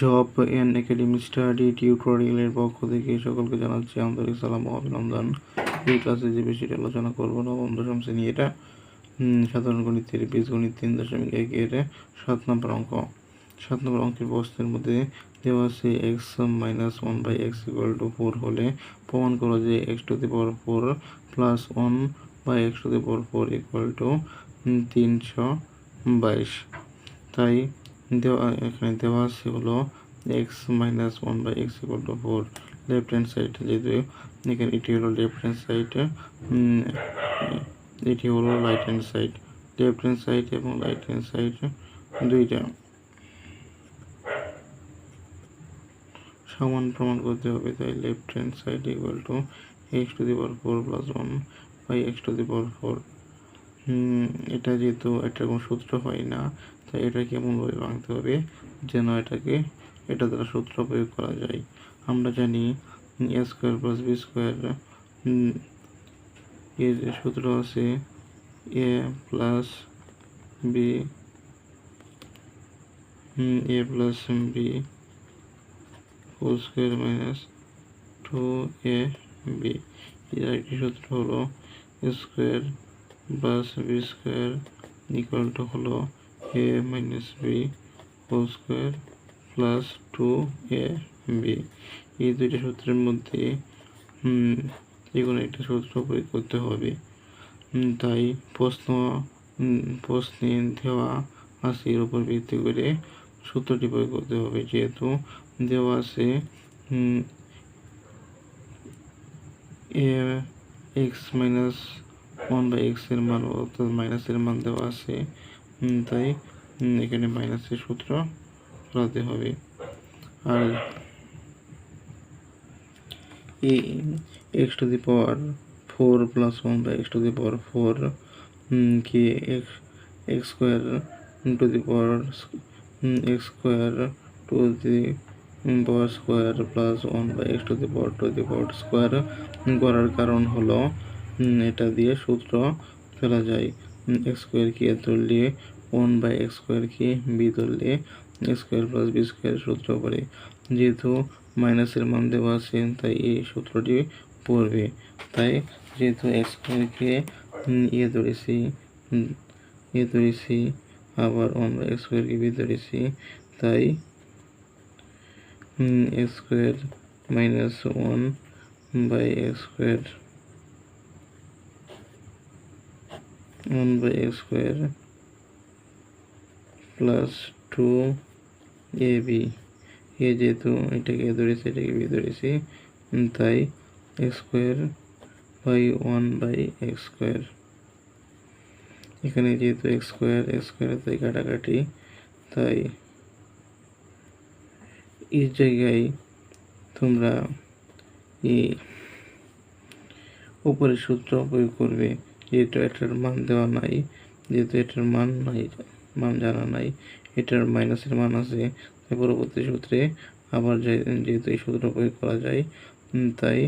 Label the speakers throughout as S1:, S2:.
S1: Job N academy study টিউটোরিয়ালের পক্ষ থেকে সকলকে জানাচ্ছি আন্তরিক সালাম ও অভিনন্দন। এই ক্লাসে যে বিষয়টি আলোচনা করব, নবম, দশম শ্রেণি, এটা সাধারণ গণিতের বীজগণিত তিন দশমিক এক এর সাত নম্বর অঙ্ক। সাত নম্বর অঙ্কের প্রশ্নের মধ্যে দেওয়া আছে X minus one by X equal to four হলে প্রমাণ করো যে X to the power four plus one by X to the power four equal to তিনশো বাইশ। তাই দেওয়া, এখানে দেওয়া আছে হলো X minus one by X equal to four left hand side যেহেতু এখানে এটি হলো লেফট হ্যান্ড সাইড এটি হলো right hand side left hand side এবং রাইট হ্যান্ড সাইড দুইটা। সমান প্রমাণ করতে হবে, তাই left hand side equal to X to the power four plus one by X to the power four এটা যেহেতু এটা কোনো সূত্র হয় না, তাই এটাকে এমনভাবে ভাঙতে হবে যেন এটাকে, এটা দ্বারা সূত্র প্রয়োগ করা যায়। আমরা জানি A square plus B square এর সূত্র আছে A plus B A plus B whole square minus two A B এর একটি সূত্র হলো square plus B square equal to হলো A minus B whole square plus two A B এই দুইটা সূত্রের মধ্যে যে কোনো একটা সূত্র প্রয়োগ করতে হবে। তাই প্রশ্ন প্রশ্নে দেওয়া আছে, এর উপর ভিত্তি করে সূত্রটি প্রয়োগ করতে হবে। যেহেতু দেওয়া আছে এ এক্স মাইনাস ওয়ান বাই এক্সের মান অর্থাৎ মাইনাসের মান দেওয়া আছে। তাই এখানে মাইনাসের সূত্র ফলাতে হবে। আর X to the power four plus one by X to the power four কি X X square to the power X square to the power square plus one by X to the power to the power square করার কারণ হলো এটা দিয়ে সূত্র ফেলা যায়। X square কি ধরলে ওয়ান বাই এক্স স্কোয়ার কি বি ধরলে X square plus B square সূত্র পড়ে। যেহেতু মাইনাসের মান দেওয়া আছে, তাই এই সূত্রটি পড়বে। তাই যেহেতু এক্স স্কোয়ারকে এ ধরেছি এ ধরেছি, আবার ওয়ান বাই এক্স স্কোয়ারকে বি ধরেছি, তাই X square minus one by X square one by X square plus two A B A যেহেতু এটাকে ধরেছি, এটাকে বি ধরেছি তাই X square by one by X square এখানে যেহেতু এক্স স্কোয়ার এক্স স্কোয়ার তাই কাটাকাটি, তাই এই জায়গায় তোমরা এই উপরের সূত্র প্রয়োগ করবে। যেহেতু এটার মান দেওয়া নাই, যেহেতু এটার মান নাই, মান জানা নাই, এটার মাইনাসের মান আছে, তাই পরবর্তী সূত্রে আবার যেহেতু এই সূত্র প্রয়োগ করা যায় তাই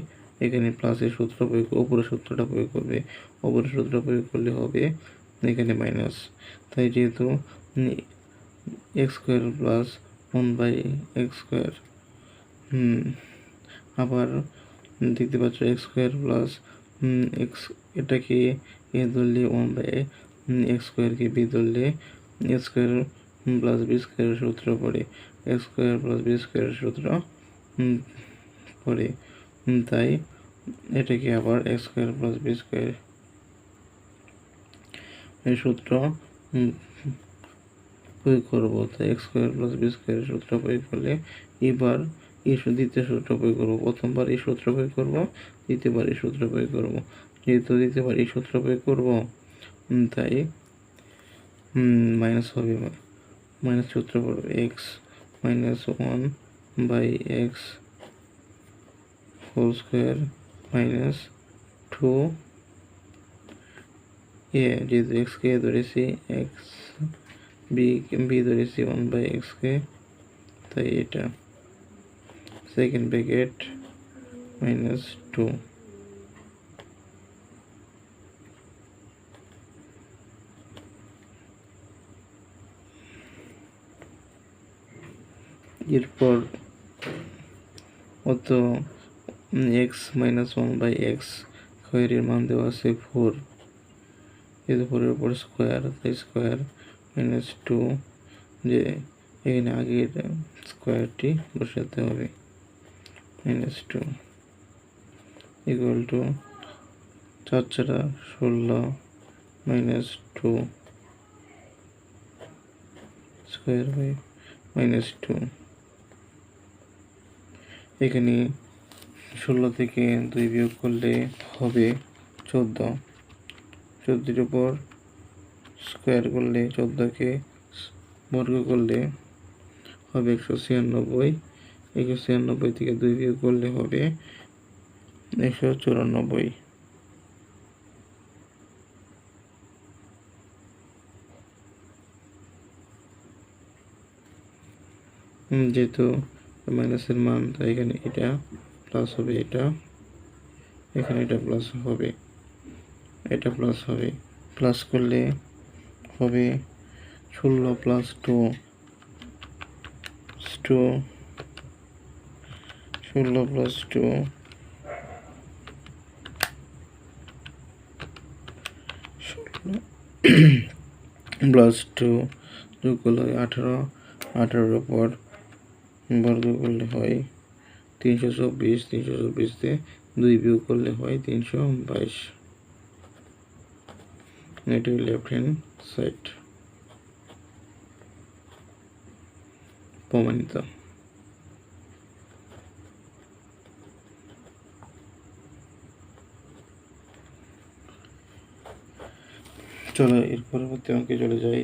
S1: এখানে প্লাসের সূত্র প্রয়োগ উপরের সূত্রটা প্রয়োগ করবে। উপরের সূত্র প্রয়োগ করলে হবে এখানে মাইনাস তাই যেহেতু X square plus one by X square আবার দেখতে পাচ্ছ এক্স স্কোয়ার প্লাস এক্স এটাকে এ ধরলে ওয়ান বাই এক্স স্কোয়ারকে বি ধরলে এক্স স্কোয়ার প্লাস বি স্কোয়ারের সূত্র পড়ে। এক্স স্কোয়ার প্লাস বি স্কোয়ারের সূত্র পড়ে। তাই এটাকে আবার X square plus B square এই সূত্র প্রয়োগ করব। তাই এক্স স্কোয়ার প্লাস বি স্কোয়ারের সূত্র প্রয়োগ করলে এবার এই দ্বিতীয় সূত্র প্রয়োগ করব। প্রথমবার এই সূত্র প্রয়োগ করব, দ্বিতীয়বার এই সূত্র প্রয়োগ করব। যেহেতু দ্বিতীয়বার এই সূত্র প্রয়োগ করব। তাই মাইনাস হবে মাইনাস সূত্র পড়বে X minus one by X whole square minus two A যেহেতু এক্সকে ধরেছি এক্স বি বি ধরেছি ওয়ান বাই এক্সকে তাই এটা সেকেন্ড ব্র্যাকেট মাইনাস টু এরপর অত X minus one by X স্কোয়ারের মান দেওয়া আছে ফোর যেহেতু ফোরের উপর স্কোয়ার তাই স্কোয়ার মাইনাস টু যে এখানে আগের স্কোয়ারটি বসাতে হবে মাইনাস টু ইকুয়াল টু চার চারা ষোলো minus two square by minus two এখানে ষোলো থেকে দুই বিয়োগ করলে হবে চোদ্দ। চোদ্দোর উপর স্কোয়ার করলে চোদ্দোকে বর্গ করলে হবে একশো ছিয়ানব্বই। একশো ছিয়ানব্বই থেকে দুই বিয়োগ করলে হবে একশো চুরানব্বই। যেহেতু মাইনাসের মান, তাই এখানে এটা প্লাস হবে, এটা, এখানে এটা প্লাস হবে, এটা প্লাস হবে। প্লাস করলে হবে ষোলো প্লাস টু টু ষোলো প্লাস টু প্লাস টু যোগ করলে আঠারো, আঠারোর পর বর্গ করলে হয় তিনশো চব্বিশ তিনশো চব্বিশ দুই বিয়োগ করলে হয় তিনশো বাইশ। এটি লেফট হ্যান্ড সাইড। প্রমাণিত। চলো, এর পরবর্তী অঙ্কে চলে যাই।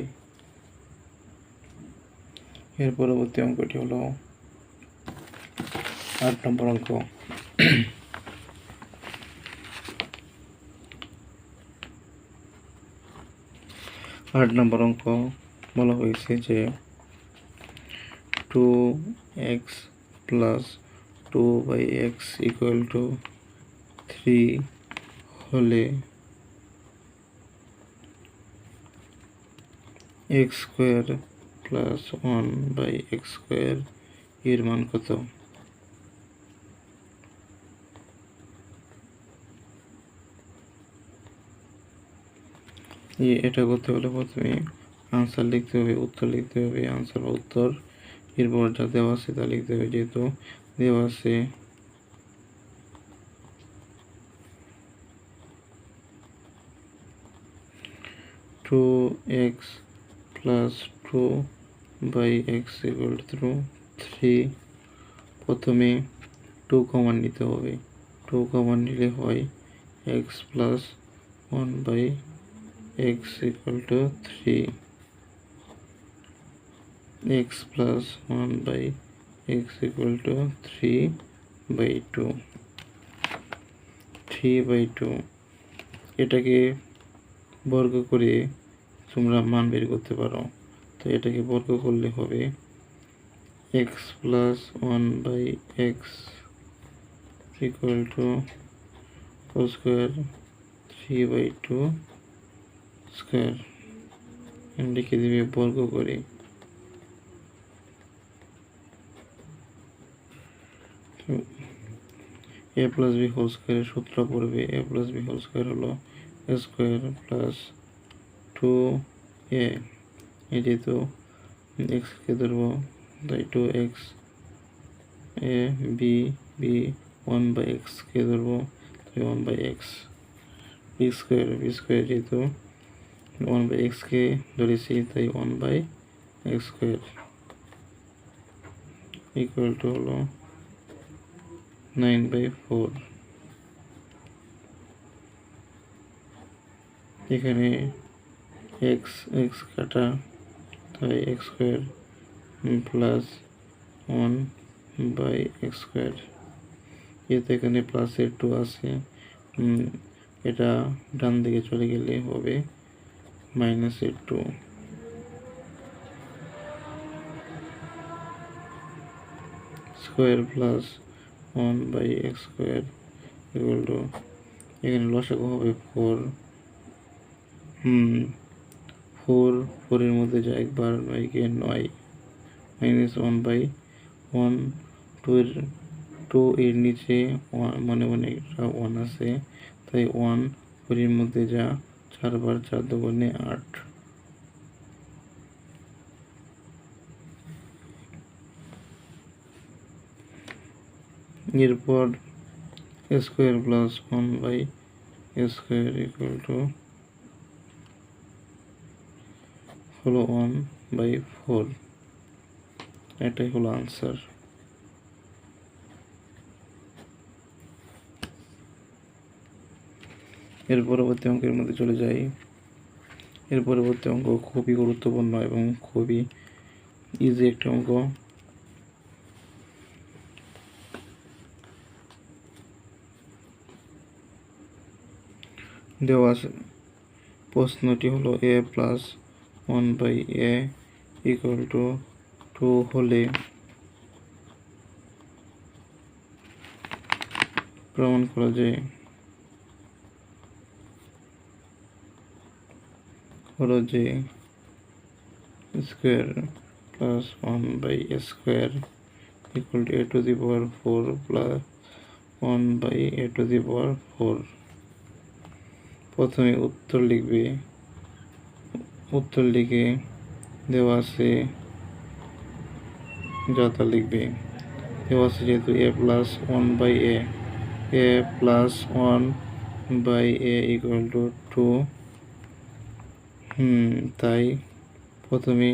S1: এর পরবর্তী অঙ্কটি হলো আট নম্বর অঙ্ক। আট নম্বর অঙ্ক বলা হয়েছে যে two X plus two by X equal to three হলে X square plus one by X square এর মান কত? এটা করতে হলে প্রথমে আনসার লিখতে হবে, উত্তর লিখতে হবে আনসার বা উত্তর। এরপর যা দেওয়া আছে তা লিখতে হবে, যেহেতু দেওয়া আছে। Two X plus two by X equal to three প্রথমে টু কমান নিতে হবে। টু কমান নিলে হয় X plus one by X equal to three X plus one by X equal to three by two three by two এটাকে বর্গ করে তোমরা মান বের করতে পারো। তো এটাকে বর্গ করলে হবে X plus one by X equal to whole square three by two square লিখে দিবে বর্গ করে। এ প্লাস বি হোল স্কোয়ারের সূত্র পড়বে। A plus B whole square হলো A square plus two A এই যেহেতু এক্সকে ধরবো। তাই two X A B B one by এক্সকে ধরবো। তাই one by X B square B square যেহেতু ওয়ান বাই এক্সকে ধরেছি, তাই one by X square equal to হলো নাইন বাই ফোর এখানে এক্স এক্স কাটা, তাই X square plus one by X square যেহেতু এখানে প্লাসের টু আছে। এটা ডান দিকে চলে গেলে হবে। মাইনাসের two. Square plus one by X square equal to, এখানে লসাগু হবে ফোর। হুম, ফোর, ফোরের মধ্যে যা একবার বাইকে নয়, minus one by one, two এর টু এর নিচে ওয়ান মানে মানে একটা ওয়ান আছে, তাই ওয়ান কুড়ির মধ্যে যা চারবার চার দুগুণে আট এরপর square plus one by square equal to হলো ওয়ান বাই ফোর এটাই হলো আনসার এর পরবর্তী অঙ্কের মধ্যে চলে যাই। এর পরবর্তী অঙ্ক খুবই গুরুত্বপূর্ণ এবং খুবই ইজি একটা অঙ্ক। দেওয়া আছে। প্রশ্নটি হলো A plus one by A equal to two হলে প্রমাণ করা যায়। হলো যে square plus one by square equal to A to the power four plus one by A to the power four. প্রথমে উত্তর লিখবে। উত্তর লিখে দেওয়া আছে, যা লিখবে। দেওয়া আছে যেহেতু A plus one by A. A plus one by A equal to two hmm, তাই প্রথমে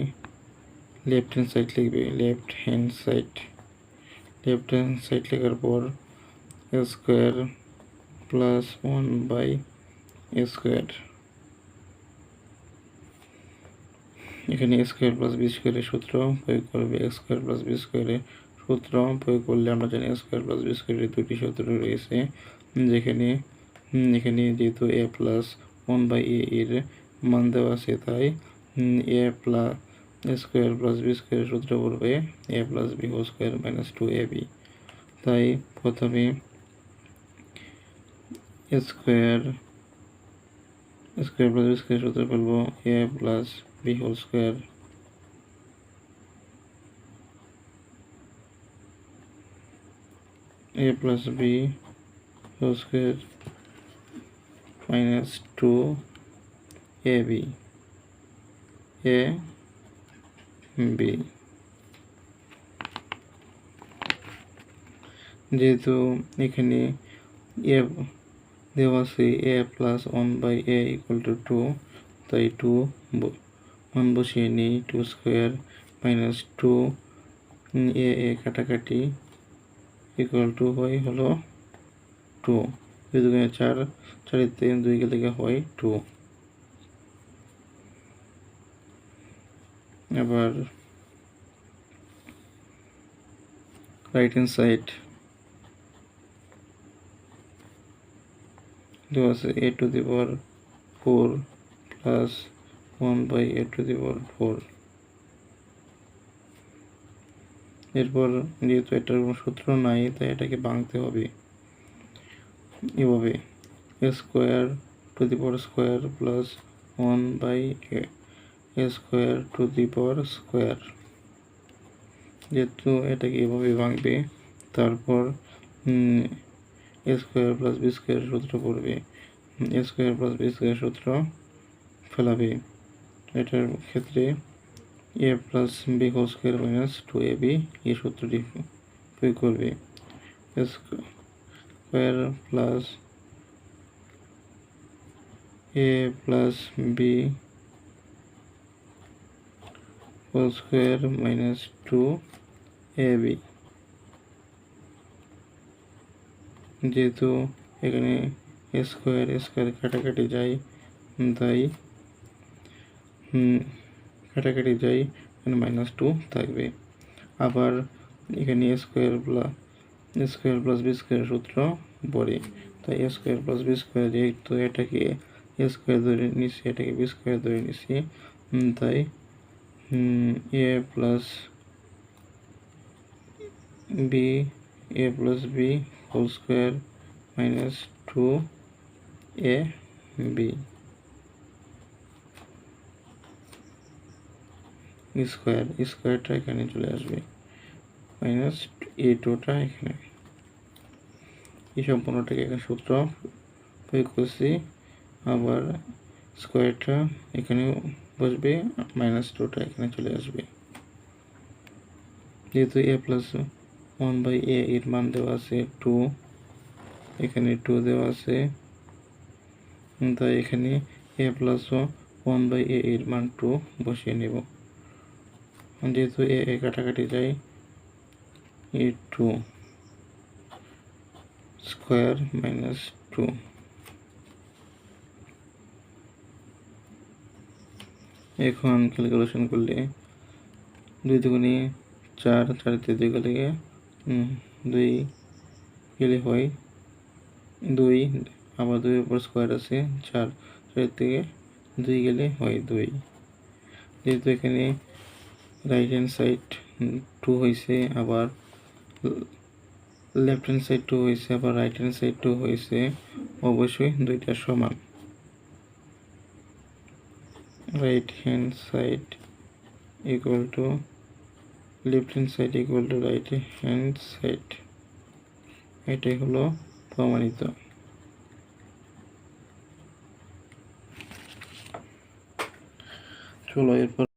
S1: লেফট হ্যান্ড সাইড লিখবে। Left hand side left hand side লেখার পর square plus one by square এখানে স্কোয়ার প্লাস বি স্কোয়ারের সূত্র প্রয়োগ করবে। স্কোয়ার প্লাস বি স্কোয়ারের সূত্র প্রয়োগ করলে আমরা জানি স্কোয়ার প্লাস বি স্কোয়ারের দুটি সূত্র রয়েছে। যেখানে এখানে যেহেতু A plus one by A এর মান দেওয়া আছে, তাই A plus square plus B স্কোয়ারের সূত্র পড়বে A plus B whole square minus two A B. তাই প্রথমে square square plus B square সূত্র ফেলব A plus B whole square. A plus B whole square minus two A B A B যেহেতু এখানে এ দেওয়া আছে A plus one by A equal to two তাই two one বসিয়ে নিই two square minus two A A কাটাকাটি equal two হয় হলো টু দুই দুগুণে চার, চারের তিন, দুই গেলে হয় টু আবার রাইট হ্যান্ড সাইড দেওয়া আছে A to the power four plus one by A to the power four এরপর যেহেতু এটার কোনো সূত্র নাই, তাই এটাকে ভাঙতে হবে। এভাবে A square to the power square plus one by A square to the power square যেহেতু এটাকে এভাবে ভাঙবে, তারপর A square plus B square সূত্র পড়বে। স্কোয়ার প্লাস বি স্কোয়ার সূত্র ফেলাবে। এটার ক্ষেত্রে A plus B whole square minus two A B এই সূত্রটি প্রয়োগ করবে। Square plus A plus B whole square minus two A B. যেহেতু এখানে স্কোয়ার স্কোয়ার কাটাকাটি যায়, তাই কাটাকাটি যায়, এখানে মাইনাস টু থাকবে। আবার এখানে square plus square plus B square সূত্র পড়ে। তাই স্কোয়ার প্লাস বি স্কোয়ার যেহেতু এটাকে স্কোয়ার ধরে নিচ্ছি, এটাকে বি স্কোয়ার ধরে নিচ্ছি তাই A plus B A plus B whole square minus two A B square স্কোয়ারটা এখানে চলে আসবে। মাইনাস এ টুটা এখানে। এই সম্পূর্ণটাকে এখানে সূত্র প্রয়োগ করছি। আবার স্কোয়ারটা এখানেও বসবে মাইনাস টুটা এখানে চলে আসবে। যেহেতু A plus one by A এর মান দেওয়া আছে টু এখানে টু দেওয়া আছে, তাই এখানে A plus one by A এর মান টু বসিয়ে নেব। যেহেতু এ এ কাটাকাটি যায় A two square minus two এখন ক্যালকুলেশন করলে দুই দুগুণে চার চারিতে দুই গেলে দুই গেলে হয়। দুই, আবার দুই উপর স্কোয়ার আছে, চার চার থেকে দুই গেলে হয় দুই। যেহেতু এখানে রাইট হ্যান্ড সাইড টু হয়েছে, আবার লেফট হ্যান্ড সাইড টু হয়েছে, আবার রাইট হ্যান্ড সাইড টু হয়েছে, অবশ্যই দুইটা সমান। Right hand side equal to left hand side equal to right hand side এটাই হলো প্রমাণিত। চলো এরপর